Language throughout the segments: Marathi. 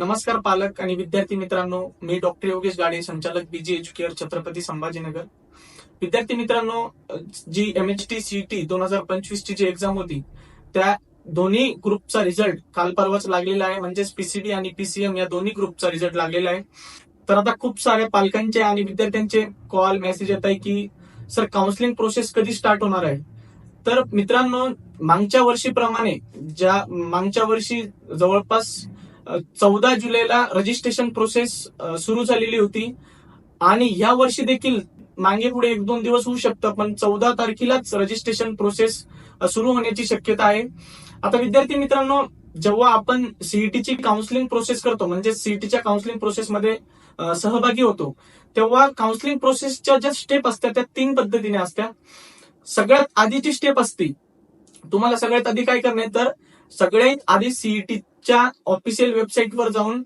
नमस्कार पालक आणि विद्यार्थी मित्रांनो मी डॉक्टर योगेश गाडे संचालक बीजी एज्युकेअर छत्रपती संभाजीनगर. विद्यार्थी मित्रांनो G M H T CT दोन हजार पंचवीस ची जी एक्झाम होती त्या दोन्ही ग्रुपचा रिझल्ट काल परवाच लागलेला आहे. म्हणजेच पीसीबी आणि पीसीएम या दोन्ही ग्रुपचा रिझल्ट लागलेला आहे. तर आता खूप साऱ्या पालकांचे आणि विद्यार्थ्यांचे कॉल मेसेज येत आहे की सर काउन्सिलिंग प्रोसेस कधी स्टार्ट होणार आहे? तर मित्रांनो मागच्या वर्षीप्रमाणे ज्या मागच्या वर्षी जवळपास चौदा जुलैला रजिस्ट्रेशन प्रोसेस सुरू झालेली होती. आणि या वर्षी देखील मागे पुढे एक दोन दिवस होऊ शकतं पण चौदा तारखेलाच रजिस्ट्रेशन प्रोसेस सुरू होण्याची शक्यता आहे. आता विद्यार्थी मित्रांनो जेव्हा आपण सीईटीची काउन्सिलिंग प्रोसेस करतो म्हणजे सीईटीच्या काउन्सिलिंग प्रोसेसमध्ये सहभागी होतो तेव्हा काउन्सिलिंग प्रोसेसच्या ज्या स्टेप असतात त्या तीन पद्धतीने असतात सगळ्यात आधीची स्टेप असते तुम्हाला सगळ्यात आधी काय करणे तर सगळ्यात आधी सीईटी च्या ऑफिशियल वेबसाईटवर जाऊन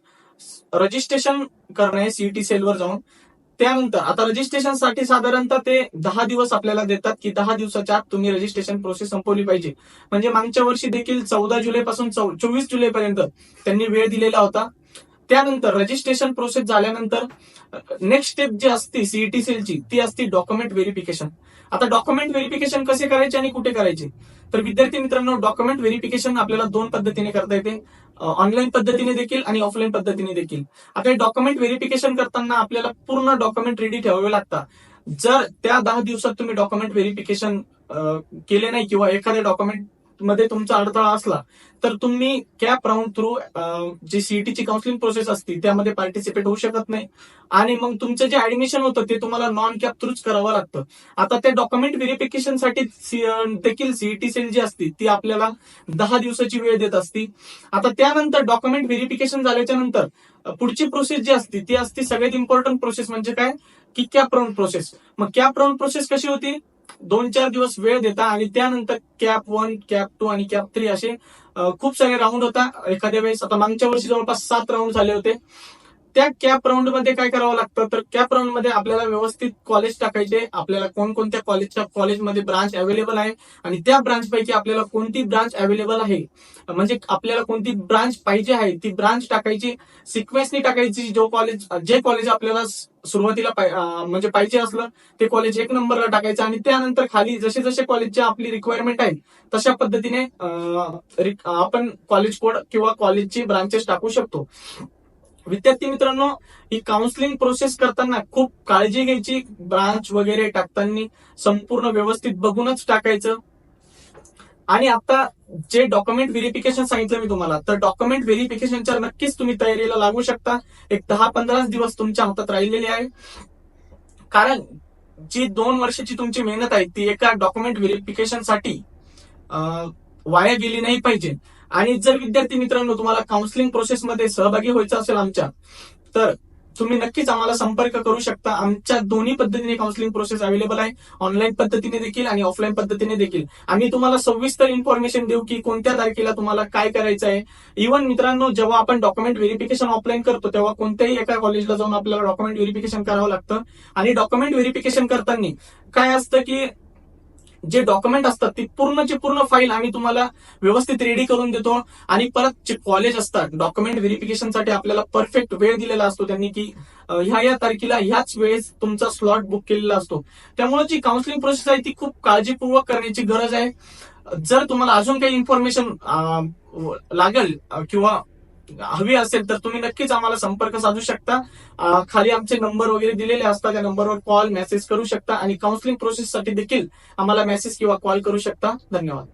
रजिस्ट्रेशन करणे सीईटी सेलवर जाऊन. त्यानंतर आता रजिस्ट्रेशनसाठी साधारणतः ते दहा दिवस आपल्याला देतात की दहा दिवसाच्या आत तुम्ही रजिस्ट्रेशन प्रोसेस संपवली पाहिजे. म्हणजे मागच्या वर्षी देखील चौदा जुलै पासून चोवीस जुलै पर्यंत त्यांनी वेळ दिलेला होता. त्यानंतर रजिस्ट्रेशन प्रोसेस झाल्यानंतर नेक्स्ट स्टेप जी असते सीईटी सेलची ती असते डॉक्युमेंट व्हेरिफिकेशन आता डॉक्युमेंट व्हेरिफिकेशन कसे करायचे आणि कुठे करायचे? तर विद्यार्थी मित्रांनो डॉक्युमेंट व्हेरिफिकेशन आपल्याला दोन पद्धतीने करता येते. ऑनलाईन पद्धतीने देखील आणि ऑफलाईन पद्धतीने देखील. आता डॉक्युमेंट व्हेरिफिकेशन करताना आपल्याला पूर्ण डॉक्युमेंट रेडी ठेवावे लागतात. जर त्या दहा दिवसात तुम्ही डॉक्युमेंट व्हेरिफिकेशन केले नाही किंवा एखादे डॉक्युमेंट मध्ये तुमचा अडथळा असला तर तुम्ही कॅप राऊंड थ्रू जी सीईटीची काउन्सिलिंग प्रोसेस असते त्यामध्ये पार्टिसिपेट होऊ शकत नाही. आणि मग तुमचं जे ऍडमिशन होतं ते तुम्हाला नॉन कॅप थ्रूच करावं लागतं. आता ते डॉक्युमेंट व्हेरिफिकेशनसाठी सी- देखील सीईटी सेल जी असते ती आपल्याला दहा दिवसाची वेळ देत असती. आता त्यानंतर डॉक्युमेंट व्हेरिफिकेशन झाल्याच्यानंतर पुढची प्रोसेस जी असते ती असते सगळ्यात इम्पॉर्टंट प्रोसेस म्हणजे काय? की कॅप राऊंड प्रोसेस मग कॅप राऊंड प्रोसेस कशी होती? दोन चार दिवस वेळ देता आणि त्यानंतर कॅप वन कॅप टू आणि कॅप थ्री असे खूप सारे राऊंड होता. एखाद्या वेळेस आता मागच्या वर्षी जवळपास सात राऊंड झाले होते. त्या कॅप राऊंडमध्ये काय करावं लागतं? तर कॅप राऊंडमध्ये आपल्याला व्यवस्थित कॉलेज टाकायचे. आपल्याला कोणकोणत्या कॉलेजच्या कॉलेजमध्ये ब्रांच अवेलेबल आहे? आणि त्या ब्रांच पैकी आपल्याला कोणती ब्रांच अवेलेबल आहे? म्हणजे आपल्याला कोणती ब्रांच पाहिजे आहे? ती ब्रांच टाकायची सिक्वेन्सनी टाकायची जो कॉलेज जे कॉलेज आपल्याला सुरुवातीला म्हणजे पाहिजे असलं ते कॉलेज एक नंबरला टाकायचं आणि त्यानंतर खाली जसे जसे कॉलेजची आपली रिक्वायरमेंट आहे तशा पद्धतीने आपण कॉलेज कोड किंवा कॉलेजची ब्रांचेस टाकू शकतो. विद्यार्थी मित्रांनो ही काउन्सिलिंग प्रोसेस करताना खूप काळजी घ्यायची. ब्रांच वगैरे टाकताना संपूर्ण व्यवस्थित बघूनच टाकायचं. आणि आता जे डॉक्युमेंट व्हेरिफिकेशन सांगितलं मी तुम्हाला तर डॉक्युमेंट व्हेरिफिकेशनच्या नक्कीच तुम्ही तयारीला लागू शकता. एक दहा पंधरा दिवस तुमच्या हातात राहिलेले आहे. कारण जी दोन वर्षाची तुमची मेहनत आहे ती एका डॉक्युमेंट व्हेरिफिकेशनसाठी वाया गेली नाही पाहिजे. आणि जर विद्यार्थी मित्रांनो तुम्हाला काउन्सिलिंग प्रोसेसमध्ये सहभागी व्हायचं असेल आमच्या तर तुम्ही नक्कीच आम्हाला संपर्क करू शकता. आमच्या दोन्ही पद्धतीने काउन्सिलिंग प्रोसेस अवेलेबल आहे. ऑनलाईन पद्धतीने देखील आणि ऑफलाईन पद्धतीने देखील. आम्ही तुम्हाला सविस्तर इन्फॉर्मेशन देऊ की कोणत्या तारखेला तुम्हाला काय करायचं आहे. इव्हन मित्रांनो जेव्हा आपण डॉक्युमेंट व्हेरिफिकेशन ऑफलाईन करतो तेव्हा कोणत्याही एका कॉलेजला जाऊन आपल्याला डॉक्युमेंट व्हेरिफिकेशन करावं लागतं. आणि डॉक्युमेंट व्हेरिफिकेशन करताना काय असतं की जे डॉक्युमेंट असतात ती पूर्णची पूर्ण फाईल आम्ही तुम्हाला व्यवस्थित रेडी करून देतो. आणि परत जे कॉलेज असतात डॉक्युमेंट व्हेरिफिकेशनसाठी आपल्याला परफेक्ट वेळ दिलेला असतो त्यांनी की ह्या या तारखेला ह्याच वेळेस तुमचा स्लॉट बुक केलेला असतो. त्यामुळे जी काउन्सिलिंग प्रोसेस आहे ती खूप काळजीपूर्वक करण्याची गरज आहे. जर तुम्हाला अजून काही इन्फॉर्मेशन लागेल किंवा हवी असेल तर तुम्ही नक्कीच आम्हाला संपर्क साधू शकता. खाली आमचे नंबर वगैरे दिलेले असतात त्या नंबरवर कॉल मेसेज करू शकता आणि काउन्सिलिंग प्रोसेससाठी देखील आम्हाला मेसेज किंवा कॉल करू शकता. धन्यवाद.